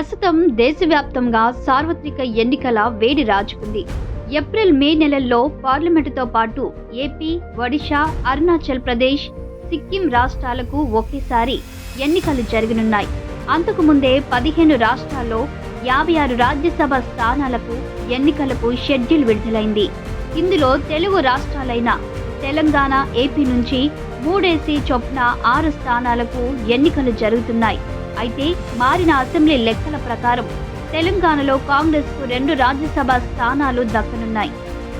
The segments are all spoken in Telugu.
ప్రస్తుతం దేశవ్యాప్తంగా సార్వత్రిక ఎన్నికల వేడి రాజుకుంది. ఏప్రిల్ మే నెలల్లో పార్లమెంటుతో పాటు ఏపీ ఒడిషా అరుణాచల్ ప్రదేశ్ సిక్కిం రాష్ట్రాలకు ఒకేసారి ఎన్నికలు జరగనున్నాయి. అంతకుముందే పదిహేను రాష్ట్రాల్లో యాభై ఆరు రాజ్యసభ స్థానాలకు ఎన్నికలకు షెడ్యూల్ విడుదలైంది. ఇందులో తెలుగు రాష్ట్రాలైన తెలంగాణ ఏపీ నుంచి మూడేసి చొప్పున ఆరు స్థానాలకు ఎన్నికలు జరుగుతున్నాయి. అయితే మారిన అసెంబ్లీ లెక్కల ప్రకారం తెలంగాణలో కాంగ్రెస్కు రెండు రాజ్యసభ స్థానాలు దక్కనున్నాయి.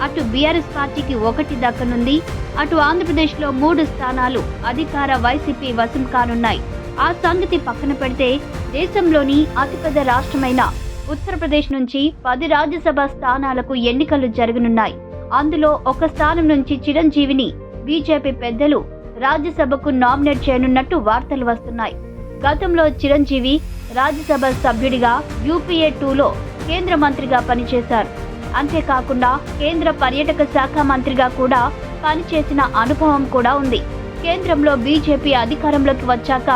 అటు బీఆర్ఎస్ పార్టీకి ఒకటి దక్కనుంది. అటు ఆంధ్రప్రదేశ్లో మూడు స్థానాలు అధికార వైసీపీ వశం కానున్నాయి. ఆ సంగతి పక్కన పెడితే దేశంలోని అతిపెద్ద రాష్ట్రమైన ఉత్తరప్రదేశ్ నుంచి పది రాజ్యసభ స్థానాలకు ఎన్నికలు జరగనున్నాయి. అందులో ఒక స్థానం నుంచి చిరంజీవిని బీజేపీ పెద్దలు రాజ్యసభకు నామినేట్ చేయనున్నట్టు వార్తలు వస్తున్నాయి. గతంలో చిరంజీవి రాజ్యసభ సభ్యుడిగా యూపీఏ టూలో కేంద్ర మంత్రిగా పనిచేశారు. అంతేకాకుండా కేంద్ర పర్యాటక శాఖ మంత్రిగా కూడా పనిచేసిన అనుభవం కూడా ఉంది. కేంద్రంలో బీజేపీ అధికారంలోకి వచ్చాక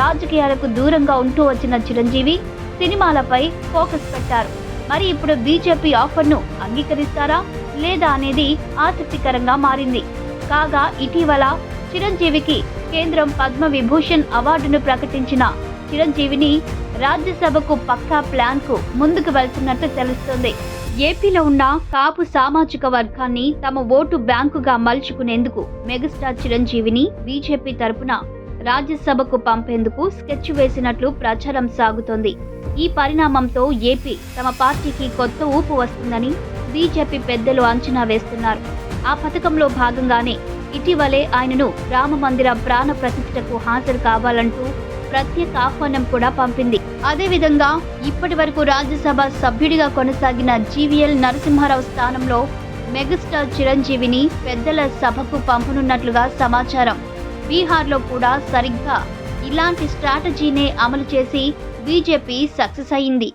రాజకీయాలకు దూరంగా ఉంటూ వచ్చిన చిరంజీవి సినిమాలపై ఫోకస్ పెట్టారు. మరి ఇప్పుడు బీజేపీ ఆఫర్ను అంగీకరిస్తారా లేదా అనేది ఆసక్తికరంగా మారింది. కాగా ఇటీవల చిరంజీవికి కేంద్రం పద్మ విభూషణ్ అవార్డును ప్రకటించిన చిరంజీవిని రాజ్యసభకు పక్కా ప్లాన్కు ముందుకు వెళ్తున్నట్టు తెలుస్తోంది. ఏపీలో ఉన్న కాపు సామాజిక వర్గాన్ని తమ ఓటు బ్యాంకుగా మలుచుకునేందుకు మెగాస్టార్ చిరంజీవిని బీజేపీ తరపున రాజ్యసభకు పంపేందుకు స్కెచ్ వేసినట్లు ప్రచారం సాగుతోంది. ఈ పరిణామంతో ఏపీ తమ పార్టీకి కొత్త ఊపు వస్తుందని బీజేపీ పెద్దలు అంచనా వేస్తున్నారు. ఆ పథకంలో భాగంగానే ఇటీవలే ఆయనను రామ మందిర ప్రాణ ప్రతిష్టకు హాజరు కావాలంటూ ప్రత్యేక ఆహ్వానం కూడా పంపింది. అదేవిధంగా ఇప్పటి వరకు రాజ్యసభ సభ్యుడిగా కొనసాగిన జీవీఎల్ నరసింహారావు స్థానంలో మెగాస్టార్ చిరంజీవిని పెద్దల సభకు పంపనున్నట్లుగా సమాచారం. బీహార్లో కూడా సరిగ్గా ఇలాంటి స్ట్రాటజీనే అమలు చేసి బీజేపీ సక్సెస్ అయింది.